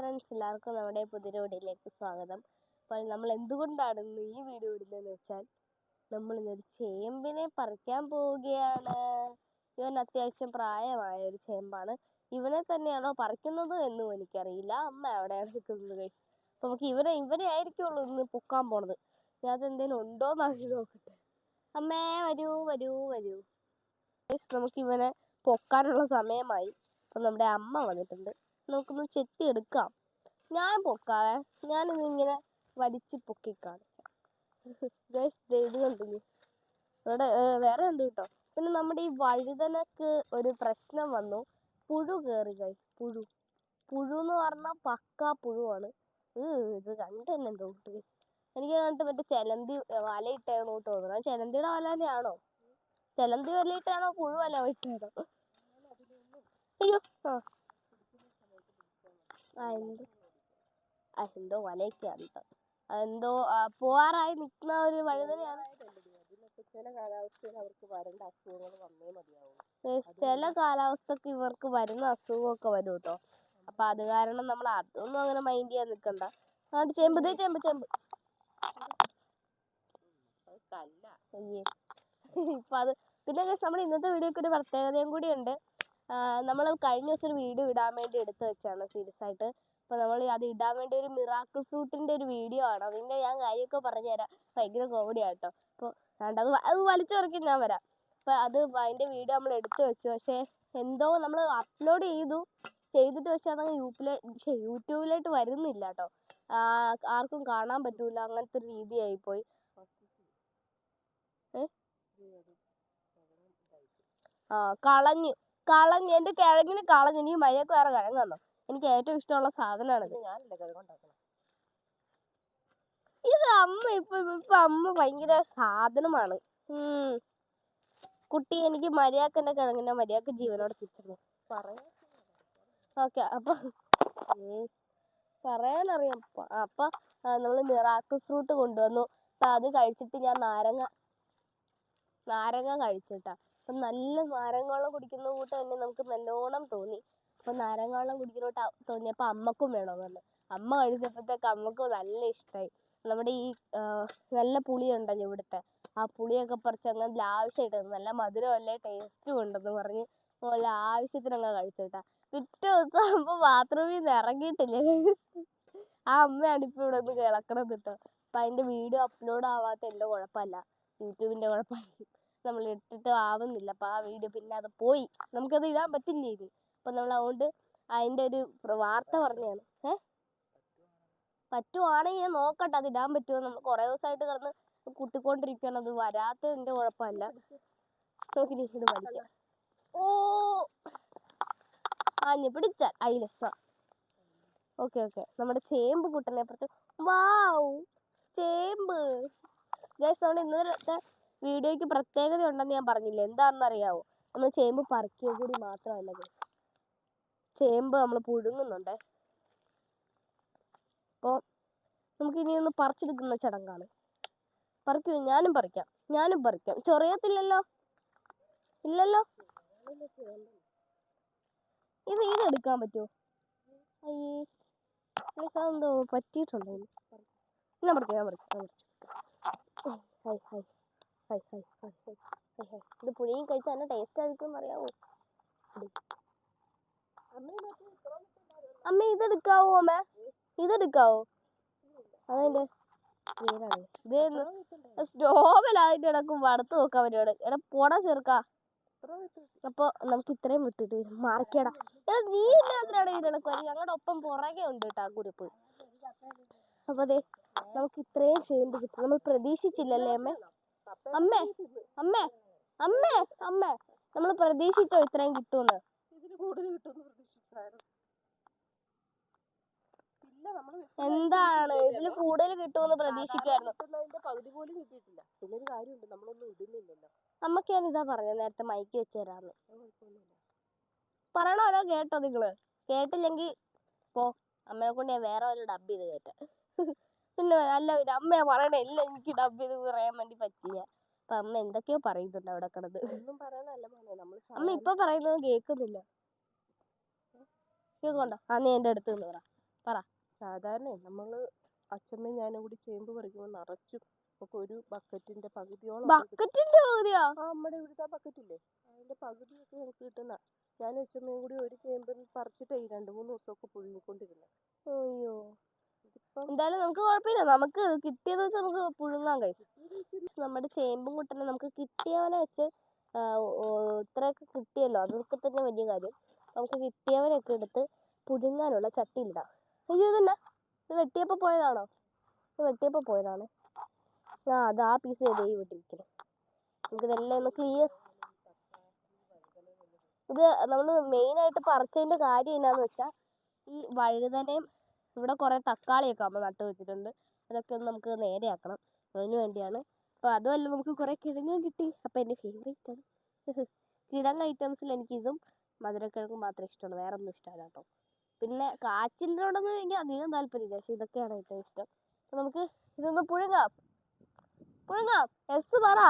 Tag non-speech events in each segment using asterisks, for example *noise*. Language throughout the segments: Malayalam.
ഫ്രണ്ട്സ് എല്ലാവർക്കും നമ്മുടെ പുതിയ വീഡിയോയിലേക്ക് സ്വാഗതം. അപ്പോൾ നമ്മൾ എന്തുകൊണ്ടാണ് ഇന്ന് ഈ വീഡിയോ ഇടുന്നതെന്ന് വെച്ചാൽ നമ്മൾ ഇന്നൊരു ചേമ്പിനെ പറിക്കാൻ പോവുകയാണ്. ഇവൻ അത്യാവശ്യം പ്രായമായ ഒരു ചേമ്പാണ്. ഇവനെ തന്നെയാണോ പറിക്കുന്നത് എന്നും എനിക്കറിയില്ല. അമ്മ അവിടെയാണ് നിൽക്കുന്നത്. അപ്പോൾ നമുക്ക് ഇവനെ ഇവനെ ആയിരിക്കുള്ളൂ ഇന്ന് പൊക്കാൻ പോണത്. ഞാൻ എന്തെങ്കിലും ഉണ്ടോ എന്ന് നോക്കട്ടെ. അമ്മേ വരൂ വരൂ വരൂ. നമുക്ക് ഇവനെ പൊക്കാനുള്ള സമയമായി. അപ്പം നമ്മുടെ അമ്മ വന്നിട്ടുണ്ട്. നമുക്കൊന്ന് ചെത്തി എടുക്കാം. ഞാൻ പൊക്കാവേ. ഞാനിത് ഇങ്ങനെ വലിച്ച് പൊക്കി കാണിക്കാം. *laughs* ഗൈസ് ഇത് കണ്ടില്ലേ ഇവിടെ വേറെ ഉണ്ട് കേട്ടോ. പിന്നെ നമ്മുടെ ഈ വഴുതനക്ക് ഒരു പ്രശ്നം വന്നു. പുഴു കയറി ഗൈസ് പുഴു. പുഴു എന്ന് പറഞ്ഞാൽ പക്കാ പുഴുവാണ്. ഇത് എന്തോ guys. എനിക്ക് കണ്ടിട്ട് മറ്റേ ചെലന്തി വലയിട്ടാണോ തോന്നുന്നു. ചെലന്തിയുടെ വല തന്നെയാണോ? ചെലന്തി വലയിട്ടാണോ പുഴു വല ഇട്ടാണോ? അയ്യോ ആ. ആ എന്തോ വലയൊക്കെയാണ് കേട്ടോ എന്തോ ആ, പോവാറായി നിൽക്കുന്ന ഒരു വഴുതനയാണ്. ചില കാലാവസ്ഥയിൽ അവർക്ക് വരേണ്ട അസുഖങ്ങൾ വന്നേ മതിയാവും Guys, ചില കാലാവസ്ഥക്ക് ഇവർക്ക് വരുന്ന അസുഖമൊക്കെ വരും കേട്ടോ അപ്പൊ അത് കാരണം നമ്മൾ അതൊന്നും അങ്ങനെ മൈൻഡ് ചെയ്യാൻ നിൽക്കണ്ട. അതുകൊണ്ട് ചേമ്പ് ദേ ചേമ്പ് ചേമ്പ്. ഇപ്പൊ അത് പിന്നെ നമ്മൾ ഇന്നത്തെ വീഡിയോക്ക് ഒരു പ്രത്യേകതയും കൂടി ഉണ്ട്. നമ്മൾ കഴിഞ്ഞ ദിവസം ഒരു വീഡിയോ ഇടാൻ വേണ്ടി എടുത്തു വെച്ചാണ് സീരിയസ് ആയിട്ട്. അപ്പോൾ നമ്മൾ അത് ഇടാൻ വേണ്ടി ഒരു മിറാക്കിൾ സൂട്ടിന്റെ ഒരു വീഡിയോ ആണ്. അതിന്റെ ഞാൻ കാര്യമൊക്കെ പറഞ്ഞുതരാം ഭയങ്കര കോമഡി ആട്ടോ. അപ്പോൾ അത് വ- അത് വലിച്ചെറിക്കും ഞാൻ വരാം. അപ്പോൾ അത് അതിന്റെ വീഡിയോ നമ്മൾ എടുത്തു വെച്ചു. പക്ഷേ എന്തോ നമ്മൾ അപ്ലോഡ് ചെയ്തു. ചെയ്തിട്ട് പക്ഷെ അതങ്ങ് യൂപ്പിലെ പക്ഷേ യൂട്യൂബിലോട്ട് വരുന്നില്ല കേട്ടോ ആർക്കും കാണാൻ പറ്റൂല. അങ്ങനത്തെ ഒരു രീതിയായിപ്പോയി? ആ കളഞ്ഞ്. കളഞ്ഞ് എന്റെ കിഴങ്ങിന് കളഞ്ഞ് എനിക്ക് മഴയൊക്കെ വേറെ കിഴങ്ങ് തന്നു? എനിക്ക് ഏറ്റവും ഇഷ്ടമുള്ള സാധനമാണിത് ഞാനല്ലേ കിഴങ്ങുണ്ടാക്കണം ഇത് അമ്മ ഇപ്പൊ ഇപ്പൊ അമ്മ ഭയങ്കര സാധനമാണ്. ഉം. കുട്ടി എനിക്ക് മര്യാക്കന്റെ കിഴങ്ങിന്റെ കിഴങ്ങിനെ മര്യാദയ്ക്ക് ജീവനോട് തിരിച്ചു പറയാൻ ഓക്കെ അപ്പൊ പറയാനറിയാം. അപ്പൊ നമ്മൾ മിറാക്കിൾ ഫ്രൂട്ട് കൊണ്ടുവന്നു. അപ്പൊ അത് കഴിച്ചിട്ട് ഞാൻ നാരങ്ങ നാരങ്ങ കഴിച്ചിട്ടാ. അപ്പൊ നല്ല നാരങ്ങ വെള്ളം കുടിക്കുന്ന കൂട്ട് തന്നെ നമുക്ക് നല്ലോണം തോന്നി. അപ്പം നാരങ്ങ വെള്ളം കുടിക്കുന്ന അ- അമ്മക്കും വേണമെന്ന് പറഞ്ഞു. അമ്മ കഴിച്ചപ്പോഴത്തേക്ക് അമ്മക്കും നല്ല ഇഷ്ടമായി നമ്മുടെ ഈ നല്ല പുളിയുണ്ടല്ലോ ഇവിടുത്തെ. ആ പുളിയൊക്കെ പറിച്ച് അങ്ങ് ലാവശ്യമായിട്ട് നല്ല മധുരമല്ലേ ടേസ്റ്റും ഉണ്ടെന്ന് പറഞ്ഞ് നല്ല ആവശ്യത്തിന് അങ്ങ് കഴിച്ചിട്ടാ പിറ്റേ ദിവസം ആകുമ്പോൾ ബാത്റൂമിൽ നിന്ന് ഇറങ്ങിയിട്ടില്ല. ആ അമ്മയാണ് ഇപ്പോൾ ഇവിടെ ഒന്ന് കിളക്കണത് കേട്ടോ. അപ്പം അതിന്റെ വീഡിയോ അപ്ലോഡ് ആവാത്ത എന്റെ കുഴപ്പമല്ല. യൂട്യൂബിന്റെ കുഴപ്പമായിരിക്കും. നമ്മൾ ഇട്ടിട്ട് ആവുന്നില്ല. അപ്പോൾ ആ വീഡിയോ പിന്നെ അത് പോയി. നമുക്കത് ഇടാൻ പറ്റില്ല ഇനി. അപ്പൊ നമ്മൾ അതുകൊണ്ട് അതിന്റെ ഒരു വാർത്ത പറഞ്ഞതാണ്. ഏ? പറ്റുവാണെങ്കിൽ ഞാൻ നോക്കട്ടെ. അത് ഇടാൻ പറ്റുമോ നമ്മൾ കുറെ ദിവസമായിട്ട് കിടന്ന് കുട്ടിക്കൊണ്ടിരിക്കുകയാണ്. അത് വരാത്തതിന്റെ കുഴപ്പമല്ല. നോക്കി ഇത് പഠിക്കാം. ഓ! ആഞ്ഞു പിടിച്ചാൽ ഐ ഐലസ ഓക്കെ ഓക്കെ. നമ്മുടെ ചേമ്പ് കുട്ടനെ പറിച്ച് വാവ് ചേമ്പ്. ഗൈസ് നമ്മുടെ ഇന്നത്തെ വീഡിയോയ്ക്ക് പ്രത്യേകത ഉണ്ടെന്ന് ഞാൻ പറഞ്ഞില്ല? എന്താണെന്നറിയാവോ? നമ്മൾ ചേമ്പ് പറക്കിയ കൂടി മാത്രമല്ല ചേമ്പ് നമ്മൾ പുഴുങ്ങുന്നുണ്ട്. അപ്പോൾ നമുക്ക് ഇനി ഒന്ന് പറിച്ചെടുക്കുന്ന ചടങ്ങാണ്. പറിക്കൂ ഞാനും പറിക്കാം. ഞാനും പറിക്കാം. ചൊറിയത്തില്ലല്ലോ? ഇല്ലല്ലോ? ഇത് ഇത് എടുക്കാൻ പറ്റുമോ അയ്യേ അതെന്തോ പറ്റിയിട്ടുണ്ടോ? ഞാൻ പറിക്കാം ഞാൻ പറിക്കാം. ഞാൻ ഹൈ high. High high high high high high ഇത് പുളിയും കഴിച്ചാൽ നല്ല ടേസ്റ്റ് ആയിരിക്കും അറിയാവോ? അമ്മ ഇതെടുക്കാവോ അമ്മ? ഇതെടുക്കാവോ? അതെന്റെ പേരാണ് ഇടക്കും വറുത്ത് നോക്കാൻ പറ്റുവാണ്. എടാ പോടാ ചെറുക്കാ. അപ്പൊ നമുക്ക് ഇത്രയും വിട്ടിട്ട് മാറിക്കടാ. എടാ നീ ഇല്ലാത്തിനാണ് ഇതിനക്ക് ഞങ്ങളുടെ ഒപ്പം പുറകെ ഉണ്ട് കേട്ടോ ആ കുരുപ്പ് അപ്പൊ അതെ നമുക്ക് ഇത്രയും ചെയ്യേണ്ടി കിട്ടും. നമ്മൾ പ്രതീക്ഷിച്ചില്ലല്ലേ അമ്മേ? അമ്മേ അമ്മേ അമ്മേ അമ്മേ. നമ്മൾ പ്രതീക്ഷിച്ചോ ഇത്രയും കിട്ടുമെന്ന്? എന്താണ്? ഇതിൽ കൂടുതൽ കിട്ടുമെന്ന് പ്രതീക്ഷിക്കായിരുന്നു പകുതി പോലും കിട്ടിയിട്ടില്ല. പിന്നെ ഒരു കാര്യമുണ്ട് നമ്മളൊന്നും ഇടുന്നില്ലല്ലോ. അമ്മയ്ക്ക് ഞാൻ ഇതാ പറഞ്ഞത് നേരത്തെ മൈക്ക് വെച്ച് തരാന്ന് അത് കുഴപ്പമൊന്നുമില്ല. പറയണോ അതോ കേട്ടോ നിങ്ങൾ? കേട്ടില്ലെങ്കിൽ പോ. അമ്മയെ കൊണ്ട് ഞാൻ വേറെ ഒരു ഡബ് ചെയ്ത് കേട്ടെ പിന്നെ അല്ല പിന്നെ അമ്മ പറയണ എല്ലാം എനിക്ക് ഡബ് ചെയ്ത് പറയാൻ വേണ്ടി പറ്റില്ല. അപ്പൊ അമ്മ എന്തൊക്കെയോ പറയുന്നുണ്ട് അവിടെ കിടന്ന്. ഒന്നും പറയാനല്ല മോനെ നമ്മൾ അമ്മ ഇപ്പൊ പറയുന്നത് കേൾക്കുന്നില്ല. കേൾക്കണ്ടോ ആ നീ എന്റെ അടുത്ത് നിന്ന് പറ. പറ. സാധാരണ നമ്മൾ അച്ഛമ്മയും ഞാനും കൂടി ചേമ്പ് പറിക്കുമ്പോൾ നിറച്ചു നമുക്ക് ഒരു ബക്കറ്റിന്റെ പകുതിയോളം. ബക്കറ്റിന്റെ പകുതിയോ? ആ നമ്മുടെ ഇവിടുത്തെ ബക്കറ്റ് ഇല്ലേ അതിന്റെ പകുതിയൊക്കെ ഞങ്ങൾക്ക് കിട്ടുന്ന. ഞാൻ അച്ഛമ്മയും കൂടി ഒരു ചേമ്പ് പറിച്ചിട്ടേ ഈ രണ്ട് മൂന്ന് ദിവസമൊക്കെ പുഴുങ്ങിക്കൊണ്ടിരുന്നത് അയ്യോ. എന്തായാലും നമുക്ക് കുഴപ്പമില്ല. നമുക്ക് കിട്ടിയത് വെച്ച് നമുക്ക് പുഴുങ്ങാൻ കഴിച്ചു നമ്മുടെ ചേമ്പും കുട്ടനെ നമുക്ക് കിട്ടിയവനെ വെച്ച് ഇത്രയൊക്കെ കിട്ടിയല്ലോ. അതൊക്കെ തന്നെ വലിയ കാര്യം. നമുക്ക് കിട്ടിയവനൊക്കെ എടുത്ത് പുഴുങ്ങാനുള്ള ചട്ടിയിലിടാം അയ്യോ ഇതെന്നാ? ഇത് വെട്ടിയപ്പോൾ പോയതാണോ? ഇത് വെട്ടിയപ്പോൾ പോയതാണ്. ആ അത് ആ പീസ് ചെയ്ത് വിട്ടിരിക്കണം നമുക്ക് ഇതെല്ലാം ഒന്ന് ക്ലിയർ ഇത് നമ്മൾ മെയിനായിട്ട് പറിച്ചതിന്റെ കാര്യം എന്നാന്ന് വെച്ചാൽ ഈ വഴുതനയും ഇവിടെ കുറേ തക്കാളിയൊക്കെ അമ്മ നട്ട് വെച്ചിട്ടുണ്ട്. അതൊക്കെ നമുക്ക് നേരെയാക്കണം. അതിന് വേണ്ടിയാണ്. അപ്പോൾ അതുമല്ല നമുക്ക് കുറേ കിഴങ്ങും കിട്ടി. അപ്പോൾ എന്റെ ഫേവറേറ്റ് ആണ്. *laughs* കിഴങ്ങ് ഐറ്റംസിൽ എനിക്ക് ഇതും മധുരക്കിഴങ്ങും മാത്രമേ ഇഷ്ടമുള്ളൂ. വേറെ ഒന്നും ഇഷ്ടമല്ല കേട്ടോ. പിന്നെ കാച്ചിലിനോടൊന്നും എനിക്ക് അധികം താല്പര്യമില്ല. പക്ഷേ ഇതൊക്കെയാണ് ഏറ്റവും ഇഷ്ടം. അപ്പോൾ നമുക്ക് ഇതൊന്ന് പുഴുങ്ങാം. പുഴുങ്ങാം. എസ് പറ.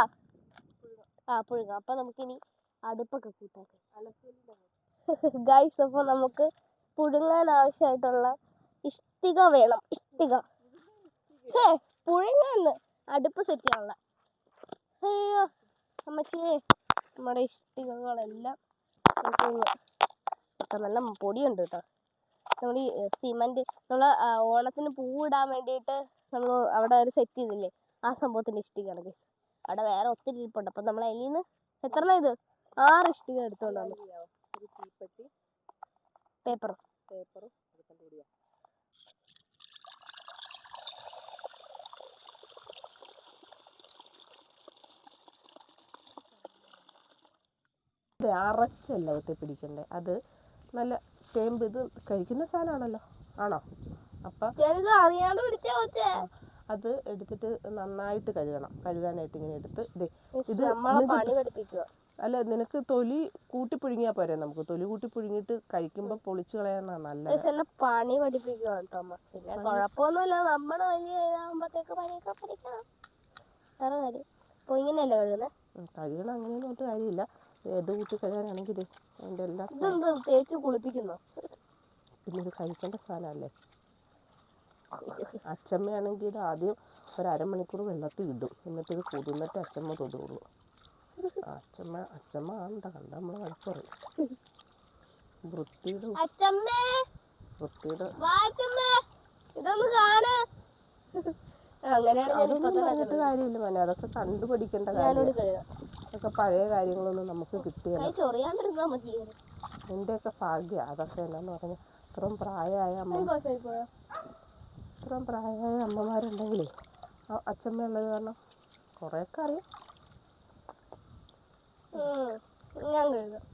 ആ പുഴുങ്ങാം. അപ്പോൾ നമുക്കിനി അടുപ്പൊക്കെ കൂട്ടാം. *laughs* ഗൈസ് അപ്പോൾ നമുക്ക് പുഴുങ്ങാൻ ആവശ്യമായിട്ടുള്ള ഇഷ്ടിക വേണം ഇഷ്ടിക. ഛേ പുഴുങ്ങാന്ന്. അടുപ്പ് സെറ്റ് ചെയ്യാനുള്ള. അയ്യോ അമ്മച്ചേ. നമ്മുടെ ഇഷ്ടികകളെല്ലാം നല്ല പൊടിയുണ്ട് കേട്ടോ. നമ്മൾ ഈ സിമന്റ് നമ്മൾ ഓണത്തിന് പൂവിടാൻ വേണ്ടിയിട്ട് നമ്മൾ അവിടെ ഒരു സെറ്റ് ചെയ്തില്ലേ? ആ സംഭവത്തിന്റെ ഇഷ്ടികയാണ് guys. അവിടെ വേറെ ഒത്തിരി ഇരിപ്പുണ്ട്. അപ്പം നമ്മൾ അതിൽ നിന്ന് എത്ര ഇത്? ആറ് ഇഷ്ടിക എടുത്തുകൊണ്ട് പേപ്പറും പേപ്പറും അറച്ചല്ല ഒത്തി പിടിക്കണ്ടേ? അത് നല്ല ചേമ്പ് ഇത് കഴിക്കുന്ന സാധനമാണല്ലോ. ആണോ? അപ്പം ഞാനിത് അറിയാണ്ട് പിടിച്ചാ അത് എടുത്തിട്ട് നന്നായിട്ട് കഴുകണം. കഴുകാനായിട്ട് ഇങ്ങനെ എടുത്ത് ഇത് അല്ല നിനക്ക് തൊലി കൂട്ടി പുഴുങ്ങിയാൽ പോരെ നമുക്ക്. തൊലി കൂട്ടി പുഴുങ്ങിട്ട് കഴിക്കുമ്പോൾ പൊളിച്ചു കളയാനാണ് നല്ല പണി പഠിപ്പിക്കുക കേട്ടോ അമ്മ. പിന്നെ കുഴപ്പമൊന്നുമില്ല. നമ്മുടെ വലിയ ഇതാകുമ്പോഴത്തേക്ക് പണിയൊക്കെ പഠിക്കണം വേറെ കാര്യം. അപ്പോൾ ഇങ്ങനെയല്ലേ കഴുകുന്നത് കഴുകണം അങ്ങനെയൊന്നും ഒട്ട് കാര്യമില്ല. ഏത് കൂട്ടി കഴുകാനാണെങ്കിൽ ദേ അതിന്റെ എല്ലാ തേച്ച് കുളിപ്പിക്കുന്നു? പിന്നെ ഇത് കഴിക്കേണ്ട സാധനമല്ലേ? അച്ചമ്മയാണെങ്കിൽ ഇത് ആദ്യം ഒരു അരമണിക്കൂർ വെള്ളത്തിൽ ഇടും. എന്നിട്ട് ഇത് കൊതുന്നിട്ട് അച്ചമ്മ തൊടുള്ളൂ. അച്ചമ്മ അച്ചമ്മ ആണ്ട കണ്ട നമ്മൾ വഴക്ക് പറയും വൃത്തിയുടെ വൃത്തിയുടെ അങ്ങനെയാണ് അതൊന്നും തന്നെ പറഞ്ഞിട്ട് കാര്യമില്ല മോനെ. അതൊക്കെ കണ്ടുപഠിക്കേണ്ട ഞാനോട് അതൊക്കെ പഴയ കാര്യങ്ങളൊന്നും നമുക്ക് കിട്ടിയില്ല. എന്റെയൊക്കെ ഭാഗ്യ. അതൊക്കെ എന്നാന്ന് പറഞ്ഞാൽ ഇത്രയും പ്രായമായ അമ്മ ഇത്രയും പ്രായമായ അമ്മമാരുണ്ടെങ്കിലേ അച്ഛമ്മ ഉള്ളത് കാരണം കുറേയൊക്കെ അറിയാം. ഞാൻ കഴുകാം.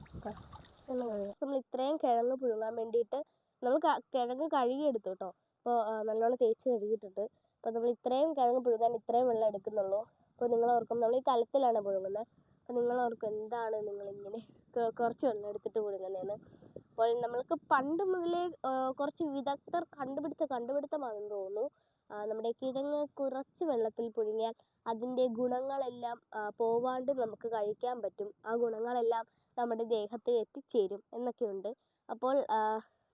നമ്മൾ ഇത്രയും കിഴങ്ങ് പുഴുങ്ങാൻ വേണ്ടിയിട്ട് നമ്മൾ കിഴങ്ങ് കഴുകിയെടുത്തു കേട്ടോ. അപ്പോൾ നല്ലോണം തേച്ച് കഴുകിയിട്ടുണ്ട് അപ്പോൾ നമ്മൾ ഇത്രയും കിഴങ്ങ് പുഴുങ്ങാൻ ഇത്രയും വെള്ളം എടുക്കുന്നുള്ളൂ. അപ്പോൾ നിങ്ങൾ ഓർക്കും നമ്മൾ ഈ കലത്തിലാണ് പുഴുങ്ങുന്നത്. നിങ്ങൾ ഓർക്കും എന്താണ് നിങ്ങൾ ഇങ്ങനെ കുറച്ച് വെള്ളം എടുത്തിട്ട് പുഴുങ്ങുന്നതെന്ന് അപ്പോൾ നമ്മൾക്ക് പണ്ട് മുതലേ കുറച്ച് വിദഗ്ധർ കണ്ടുപിടിച്ച കണ്ടുപിടുത്തമാണെന്ന് തോന്നുന്നു. നമ്മുടെ കിഴങ്ങ് കുറച്ച് വെള്ളത്തിൽ പുഴുങ്ങിയാൽ അതിന്റെ ഗുണങ്ങളെല്ലാം പോവാണ്ട് നമുക്ക് കഴിക്കാൻ പറ്റും. ആ ഗുണങ്ങളെല്ലാം നമ്മുടെ ദേഹത്തിൽ എത്തിച്ചേരും എന്നൊക്കെയുണ്ട്. അപ്പോൾ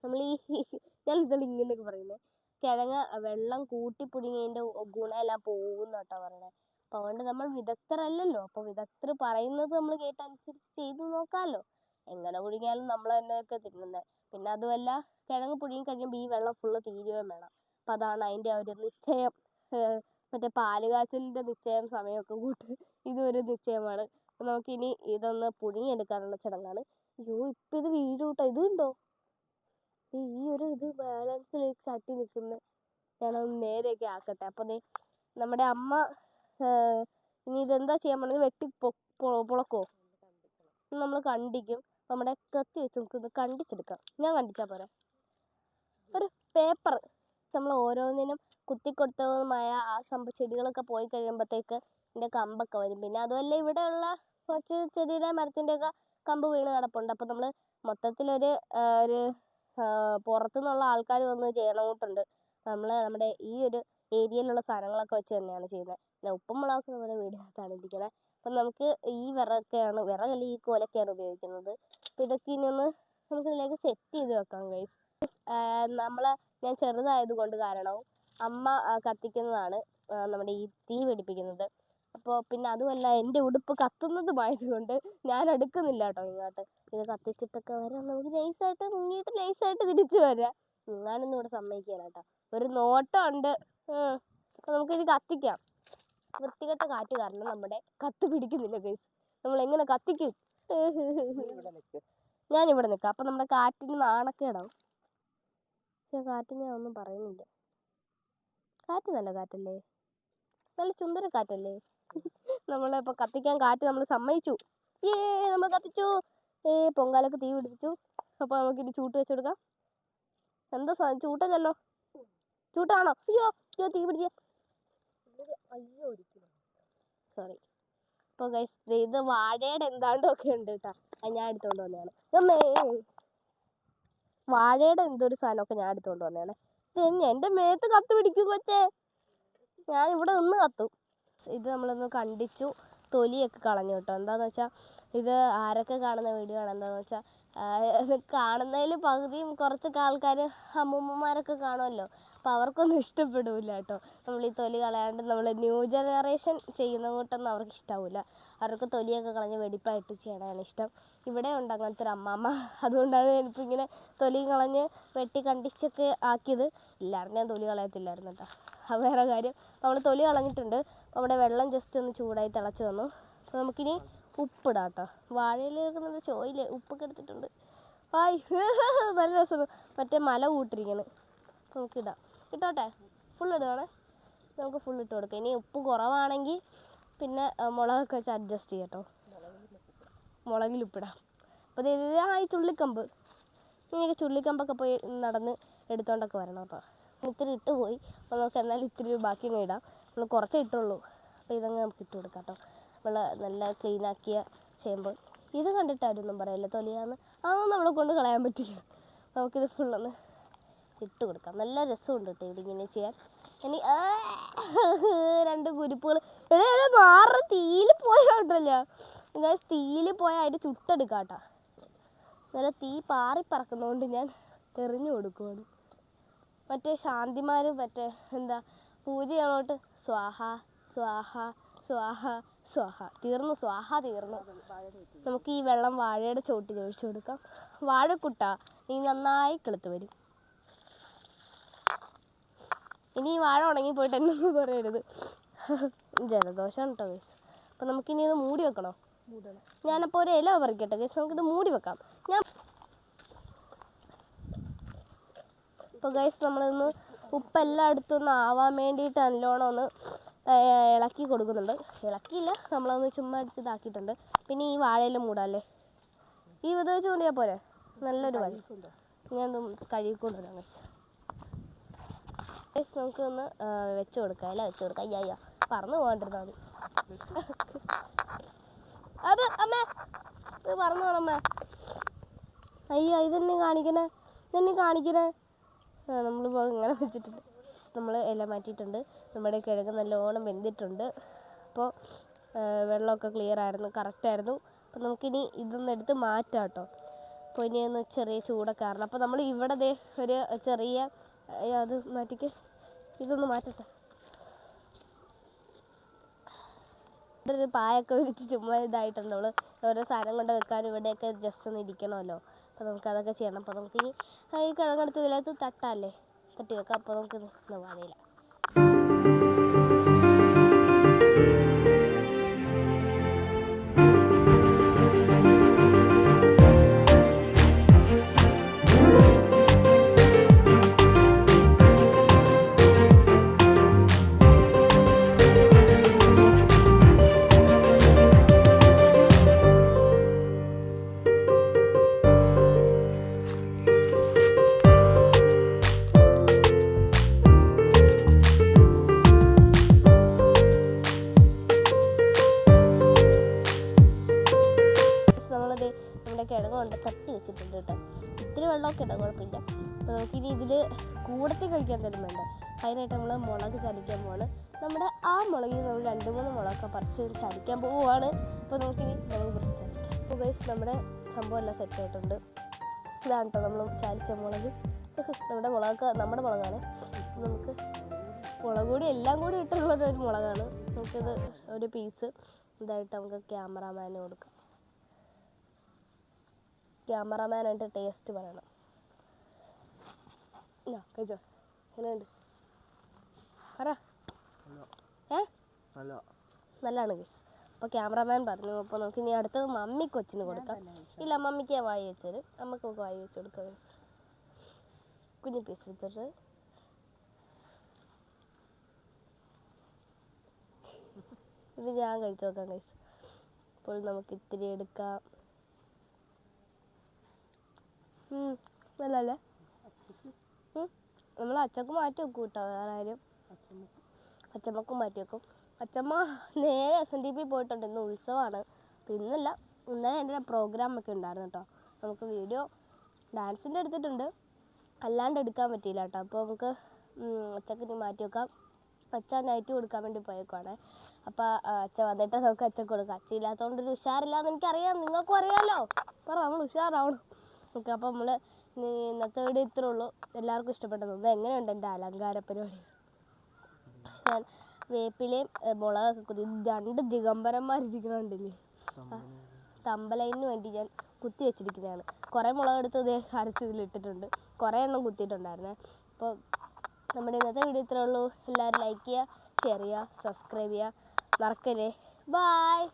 നമ്മൾ ഈ *laughs* ഞാൻ ഇതെല്ലാം ഇങ്ങനെയൊക്കെ പറയുന്നത് കിഴങ്ങ് വെള്ളം കൂട്ടി പുഴുങ്ങിയതിന്റെ ഗുണമെല്ലാം പോകുന്ന കേട്ടോ പറയണത് അപ്പോൾ അതുകൊണ്ട് നമ്മൾ വിദഗ്ധരല്ലല്ലോ. അപ്പോൾ വിദഗ്ധർ പറയുന്നത് നമ്മൾ കേട്ടനുസരിച്ച് ചെയ്തു നോക്കാമല്ലോ എങ്ങനെ പുഴുങ്ങിയാലും നമ്മൾ തന്നെയൊക്കെ തിന്നുന്നത് പിന്നെ അതുമല്ല കിഴങ്ങ് പുഴുങ്ങി കഴിയുമ്പോൾ ഈ വെള്ളം ഫുള്ള് തീരുകയും വേണം. അപ്പോൾ അതാണ് അതിന്റെ ആ ഒരു നിശ്ചയം. *laughs* മറ്റേ പാൽ കാച്ചലിന്റെ നിശ്ചയം സമയമൊക്കെ കൂട്ട് ഇതൊരു നിശ്ചയമാണ്. നമുക്കിനി ഇതൊന്ന് പുഴുങ്ങിയെടുക്കാനുള്ള ചടങ്ങാണ്. അയ്യോ ഇപ്പം ഇത് വീഴും കേട്ടോ ഇതുണ്ടോ ഈ ഒരു ഇത് ബാലൻസിൽ ചട്ടി നിൽക്കുന്നത് ഞാനൊന്ന് നേരെയൊക്കെ ആക്കട്ടെ. അപ്പോൾ നമ്മുടെ അമ്മ ഇനി ഇതെന്താ ചെയ്യാൻ പോണത്? വെട്ടി പൊളക്കോ നമ്മൾ കണ്ടിക്കും നമ്മുടെ കത്തി വെച്ച് നമുക്കൊന്ന് കണ്ടിച്ചെടുക്കാം. ഞാൻ കണ്ടിച്ചാൽ പോരാ? ഒരു പേപ്പർ. നമ്മൾ ഓരോന്നിനും കുത്തിക്കൊടുത്തതുമായ ആ സംഭവ ചെടികളൊക്കെ പോയി കഴിയുമ്പോഴത്തേക്ക് ഇതിന്റെ കമ്പൊക്കെ വരും. പിന്നെ അതുമല്ല ഇവിടെയുള്ള കുറച്ച് ചെടിയുടെ മരത്തിന്റെയൊക്കെ കമ്പ് വീണ് കിടപ്പുണ്ട്. അപ്പോൾ നമ്മൾ മൊത്തത്തിലൊരു ഒരു ആ, പുറത്തുനിന്നുള്ള ആൾക്കാർ വന്ന് ചെയ്യണമെന്നുണ്ട് നമ്മൾ നമ്മുടെ ഈ ഒരു ഏരിയയിലുള്ള സാധനങ്ങളൊക്കെ വെച്ച് തന്നെയാണ് ചെയ്യുന്നത്. പിന്നെ ഉപ്പും മുളകൊക്കെ നമ്മുടെ വീടിനകത്താണ് ഇരിക്കുന്നത് അപ്പം നമുക്ക് ഈ വിറകൊക്കെയാണ് വിറകല്ല ഈ കോലൊക്കെയാണ് ഉപയോഗിക്കുന്നത്. അപ്പോൾ ഇതൊക്കെ ഇനി ഒന്ന് നമുക്ക് ഇതിലേക്ക് സെറ്റ് ചെയ്ത് വെക്കാം ഗൈസ് നമ്മൾ ഞാൻ ചെറുതായത് കൊണ്ട് കാരണവും അമ്മ കത്തിക്കുന്നതാണ് നമ്മുടെ ഈ തീ പിടിപ്പിക്കുന്നത്. അപ്പോൾ പിന്നെ അതുമല്ല എന്റെ ഉടുപ്പ് കത്തുന്നതുമായതുകൊണ്ട് ഞാൻ എടുക്കുന്നില്ല കേട്ടോ ഇങ്ങോട്ട്. ഇത് കത്തിച്ചിട്ടൊക്കെ വരാം. നമുക്ക് നൈസായിട്ട് മുങ്ങിയിട്ട് നൈസായിട്ട് തിരിച്ചു വരാം. മുങ്ങാനൊന്നും ഇവിടെ സമ്മതിക്കില്ല കേട്ടോ. ഒരു നോട്ടം ഉണ്ട് നമുക്കിത് കത്തിക്കാം. വൃത്തികെട്ട കാറ്റ് കാരണം നമ്മുടെ കത്ത് പിടിക്കുന്നില്ല ഗൈസ് നമ്മൾ എങ്ങനെ കത്തിക്കും ഞാൻ ഇവിടെ നിൽക്കാം. അപ്പം നമ്മുടെ കാറ്റിന് നാണക്കേടാവും. പക്ഷെ കാറ്റിന് ഞാൻ ഒന്നും പറയുന്നില്ല. കാറ്റ് നല്ല കാറ്റല്ലേ? നല്ല ചുന്ദര കാറ്റല്ലേ? നമ്മളെ ഇപ്പോൾ കത്തിക്കാൻ കാറ്റ് നമ്മൾ സമ്മതിച്ചു. ഏ നമ്മൾ കത്തിച്ചു. ഏ പൊങ്കാലൊക്കെ തീ പിടിപ്പിച്ചു. അപ്പോൾ നമുക്കിനി ചൂട്ട് വെച്ച് കൊടുക്കാം. എന്താ ചൂട്ടല്ലോ ചൂട്ടല്ലല്ലോ? ചൂട്ടാണോ? അയ്യോ അയ്യോ തീ പിടിച്ച. അയ്യോ സോറി അപ്പോൾ ഗൈസ് ഇത് വാഴയുടെ എന്താണ്ടൊക്കെ ഉണ്ട് കേട്ടോ. ഞാൻ എടുത്തുകൊണ്ട് വന്നതാണ്. വാഴയുടെ എന്തൊരു സാധനമൊക്കെ ഞാൻ എടുത്തുകൊണ്ട് വന്നതാണ്. എന്റെ മേത്ത് കത്ത് പിടിക്കും കൊച്ചേ. ഞാൻ ഇവിടെ നിന്ന് കത്തും. ഇത് നമ്മളൊന്ന് കണ്ടിച്ചു. തൊലിയൊക്കെ കളഞ്ഞു കേട്ടോ. എന്താന്ന് വെച്ചാൽ ഇത് ആരൊക്കെ കാണുന്ന വീഡിയോ ആണ്. എന്താന്ന് വെച്ചാൽ കാണുന്നതിൽ പകുതിയും കുറച്ചൊക്കെ ആൾക്കാർ അമ്മൂമ്മമാരൊക്കെ കാണുമല്ലോ. അപ്പോൾ അവർക്കൊന്നും ഇഷ്ടപ്പെടില്ല കേട്ടോ. നമ്മൾ ഈ തൊലി കളയാണ്ട് നമ്മൾ ന്യൂ ജനറേഷൻ ചെയ്യുന്ന കൂട്ടൊന്നും അവർക്ക് ഇഷ്ടാവില്ല അവർക്ക് തൊലിയൊക്കെ കളഞ്ഞ് വെടിപ്പായിട്ട് ചെയ്യണതാണ് ഇഷ്ടം. ഇവിടെ ഉണ്ട് അങ്ങനത്തെ ഒരു അമ്മാമ്മ. അതുകൊണ്ടാണ് ഞാനിപ്പോൾ ഇങ്ങനെ തൊലി കളഞ്ഞ് വെട്ടി കണ്ടിച്ചൊക്കെ ആക്കിയത്. ഇല്ലായിരുന്നു ഞാൻ തൊലി കളയത്തില്ലായിരുന്നു കേട്ടോ. വേറെ കാര്യം നമ്മൾ തൊലി കളഞ്ഞിട്ടുണ്ട്. നമ്മുടെ വെള്ളം ജസ്റ്റ് ഒന്ന് ചൂടായി തിളച്ച് വന്നു. അപ്പോൾ നമുക്കിനി ഉപ്പിടാം കേട്ടോ. വാഴയിൽ വെക്കുന്നത് ചോയിൽ ഉപ്പൊക്കെ എടുത്തിട്ടുണ്ട്. ഹായ് *laughs* നല്ല രസം മറ്റേ മല കൂട്ടിരിക്കണ്. നമുക്കിടാം. ഇട്ടോട്ടെ? ഫുൾ ഇടുവാണേ നമുക്ക് ഫുൾ ഇട്ട് കൊടുക്കാം. ഇനി ഉപ്പ് കുറവാണെങ്കിൽ പിന്നെ മുളകൊക്കെ വെച്ച് അഡ്ജസ്റ്റ് ചെയ്യട്ടോ. മുളകിൽ ഉപ്പിടാം. അപ്പോൾ ഇതാ ഈ ചുള്ളിക്കമ്പ്. ഇങ്ങനെയൊക്കെ ചുള്ളിക്കമ്പൊക്കെ പോയി നടന്ന് എടുത്തോണ്ടൊക്കെ വരണം അപ്പോൾ ഇത്തിരി ഇട്ട് പോയി. അപ്പോൾ നമുക്ക് എന്നാലും ഇത്തിരി ബാക്കി അങ്ങ് ഇടാം. നമ്മൾ കുറച്ചേ ഇട്ടുള്ളൂ. അപ്പോൾ ഇതങ്ങ് നമുക്ക് ഇട്ട് കൊടുക്കാം കേട്ടോ. നമ്മൾ നല്ല ക്ലീനാക്കിയ ചേമ്പ്. ഇത് കണ്ടിട്ടായിരുന്നു പറയല്ലേ. തൊലിയാന്ന്. അതൊന്നും നമ്മളെ കൊണ്ട് കളയാൻ പറ്റില്ല. നമുക്കിത് ഫുള്ളൊന്ന് ഇട്ട് കൊടുക്കാം നല്ല രസമുണ്ട് കേട്ടോ ഇതിങ്ങനെ ചെയ്യാൻ. ഇനി രണ്ട് കുരുപ്പുകൾ. മാറ തീയിൽ പോയാട്ടല്ലോ ഞാൻ തീയിൽ പോയാൽ അതിന്റെ ചുട്ടെടുക്കാം കേട്ടോ. നല്ല തീ പാറി പറക്കുന്നതുകൊണ്ട് ഞാൻ തെറിഞ്ഞു കൊടുക്കുവാണ്. മറ്റേ ശാന്തിമാർ മറ്റേ എന്താ പൂജ ചെയ്യണോട്ട് സ്വാഹ സ്വാഹ സ്വാഹ സ്വാഹ. തീർന്നു സ്വാഹ തീർന്നു. നമുക്ക് ഈ വെള്ളം വാഴയുടെ ചോട്ടിൽ ഒഴിച്ചു കൊടുക്കാം. വാഴക്കുട്ട നീ നന്നായി കിളുത്ത് വരും. ഇനി ഈ വാഴ ഉണങ്ങി പോയിട്ട് എന്നൊന്നും പറയരുത്. ജലദോഷം കേട്ടോ ഗൈസ് അപ്പം നമുക്കിനി ഇത് മൂടി വെക്കണോ? ഞാനപ്പോൾ ഒരു ഇല പറിക്കട്ടെ ഗൈസ് നമുക്കിത് മൂടി വെക്കാം. ഞാൻ ഇപ്പോൾ ഗൈസ് നമ്മളിന്ന് ഉപ്പ് എല്ലായിടത്തും ഒന്ന് ആവാൻ വേണ്ടിയിട്ട് നല്ലോണം ഒന്ന് ഇളക്കി കൊടുക്കുന്നുണ്ട്. ഇളക്കിയില്ല. നമ്മളൊന്ന് ചുമ്മാ അടിച്ച് ഇതാക്കിയിട്ടുണ്ട്. പിന്നെ ഈ വാഴയില മൂടാല്ലേ? ഈ വിധ വെച്ച് കൊണ്ടുപോയാൽ പോരെ? നല്ലൊരു വഴി ഞാൻ കഴുകിക്കൊണ്ടുവരാം ഗൈസ് ഗൈസ് നമുക്ക് ഒന്ന് ആ, വെച്ച് കൊടുക്കാം അല്ലേ? വെച്ച് കൊടുക്കാം. അയ്യ അയ്യ. പറന്നു പോകണ്ടിരുന്നാൽ മതി അത് അമ്മ ഇത് പറന്നു പോണമ്മ അയ്യോ ഇതെന്നെ കാണിക്കണേ? ഇതെന്നെ കാണിക്കണേ? നമ്മളിപ്പോൾ ഇങ്ങനെ വെച്ചിട്ടുണ്ട്. നമ്മൾ ഇല മാറ്റിയിട്ടുണ്ട്. നമ്മുടെ കിഴങ്ങ് നല്ലോണം വെന്തിട്ടുണ്ട്. അപ്പോൾ വെള്ളമൊക്കെ ക്ലിയർ ആയിരുന്നു കറക്റ്റ് ആയിരുന്നു. അപ്പോൾ നമുക്കിനി ഇതൊന്ന് എടുത്ത് മാറ്റാം കേട്ടോ. അപ്പോൾ ഇനി ഒന്ന് ചെറിയ ചൂടൊക്കെ ആറണം. അപ്പോൾ നമ്മൾ ഇവിടെ ദേ ഒരു ചെറിയ അത് മാറ്റിക്ക്. ഇതൊന്ന് മാറ്റട്ടെ. ഇവിടെ ഒരു പായൊക്കെ വിരിച്ച് ചുമ്മാ ഇതായിട്ടുണ്ട്. നമ്മൾ ഓരോ സാധനം കൊണ്ട് വെക്കാനും ഇവിടെയൊക്കെ ജസ്റ്റ് ഒന്ന് ഇരിക്കണമല്ലോ. അപ്പോൾ നമുക്ക് അതൊക്കെ ചെയ്യണം. അപ്പോൾ നമുക്ക് ഈ കിഴങ്ങെടുത്ത് ഇതിനകത്ത് തട്ടാല്ലേ? തട്ടി വെക്കാം. അപ്പോൾ നമുക്ക് വാഴയില്ല വെച്ചിട്ടുണ്ട് കേട്ടോ. ഇത്തിരി വെള്ളമൊക്കെ ഇടാം കുഴപ്പമില്ല. അപ്പോൾ നമുക്കിനി ഇതിൽ കൂടത്തിൽ കഴിക്കാൻ തരും വേണ്ട. അതിനായിട്ട് നമ്മൾ മുളക് ചലിക്കാൻ പോവാണ്. നമ്മുടെ ആ മുളകിൽ നമ്മൾ രണ്ട് മൂന്ന് മുളകൊക്കെ പറിച്ച് ചലിക്കാൻ പോവുകയാണ് അപ്പോൾ നമുക്കിനി മുളക് പറിച്ച് അപ്പോൾ ഗൈസ് നമ്മുടെ സംഭവം എല്ലാം സെറ്റ് ആയിട്ടുണ്ട്. ഇതാണ് കേട്ടോ നമ്മൾ ചാലിച്ച മുളക്. നമ്മുടെ മുളകൊക്കെ നമ്മുടെ മുളകാണ്. നമുക്ക് മുളക് കൂടി എല്ലാം കൂടി ഇട്ടുള്ള ഒരു മുളകാണ്. നമുക്കിത് ഒരു പീസ് ഇതായിട്ട് നമുക്ക് ക്യാമറാമാന് കൊടുക്കാം. ക്യാമറാമാനായിട്ട് ടേസ്റ്റ് പറയണം. കഴിച്ചോ? എങ്ങനെയുണ്ട്? പറ. ഏ? നല്ലതാണ് ഗൈസ് അപ്പോൾ ക്യാമറാമാൻ പറഞ്ഞു അപ്പോൾ നമുക്ക് ഇനി അടുത്തത് മമ്മി കൊച്ചിന് കൊടുക്കാം. ഇല്ല മമ്മിക്ക് ഞാൻ വായി വെച്ചത് അമ്മയ്ക്ക് നമുക്ക് വായി വെച്ച് കൊടുക്കാം ഗൈസ് കുഞ്ഞു പീസ് എടുത്തിട്ട്. ഇത് ഞാൻ കഴിച്ചു നോക്കാം ഗൈസ് അപ്പോൾ നമുക്ക് ഇത്തിരി എടുക്കാം. നല്ലല്ലേ നമ്മൾ അച്ഛക്ക് മാറ്റി വെക്കും കേട്ടോ വേറെ ആരും അച്ഛമ്മക്കും മാറ്റി വെക്കും. അച്ഛമ്മ നേരെ എസ് എൻ ഡി പി പോയിട്ടുണ്ട്. ഇന്ന് ഉത്സവമാണ് അപ്പം ഇന്നല്ല. ഇന്നലെ എന്റെ പ്രോഗ്രാം ഒക്കെ ഉണ്ടായിരുന്നു കേട്ടോ നമുക്ക് വീഡിയോ ഡാൻസിന്റെ എടുത്തിട്ടുണ്ട്. അല്ലാണ്ട് എടുക്കാൻ പറ്റിയില്ല കേട്ടോ അപ്പോൾ നമുക്ക് അച്ചക്ക് ഇനി മാറ്റി വെക്കാം. അച്ഛ നൈറ്റ് കൊടുക്കാൻ വേണ്ടി പോയേക്കുവാണ്. അപ്പോൾ അച്ഛ വന്നിട്ട് നമുക്ക് അച്ഛക്ക് കൊടുക്കാം. അച്ഛ ഇല്ലാത്തതുകൊണ്ട് ഒരു ഉഷാറില്ലാന്ന് എനിക്കറിയാം. നിങ്ങൾക്കും അറിയാമല്ലോ പറ നമ്മൾ ഉഷാറാവണം. ഓക്കെ അപ്പോൾ നമ്മൾ ഇന്നത്തെ വീഡിയോ ഇത്രേ ഉള്ളൂ. എല്ലാവർക്കും ഇഷ്ടപ്പെട്ടത് എങ്ങനെയുണ്ട് എന്റെ അലങ്കാര പരിപാടി? ഞാൻ വേപ്പിലയും മുളകൊക്കെ കുത്തി രണ്ട് ദിഗംബരന്മാരിരിക്കണുണ്ടല്ലേ? തമ്പലൈന് വേണ്ടി ഞാൻ കുത്തി വെച്ചിരിക്കുന്നതാണ്. കുറേ മുളക് മുളകെടുത്ത് ഇത് അരച്ച് ഇതിലിട്ടിട്ടുണ്ട് കുറേ എണ്ണം കുത്തിയിട്ടുണ്ടായിരുന്നേ. അപ്പോൾ നമ്മുടെ ഇന്നത്തെ വീഡിയോ ഇത്രേ ഉള്ളൂ. എല്ലാവരും ലൈക്ക് ചെയ്യുക ഷെയർ ചെയ്യുക സബ്സ്ക്രൈബ് ചെയ്യുക. മറക്കല്ലേ? ബായ്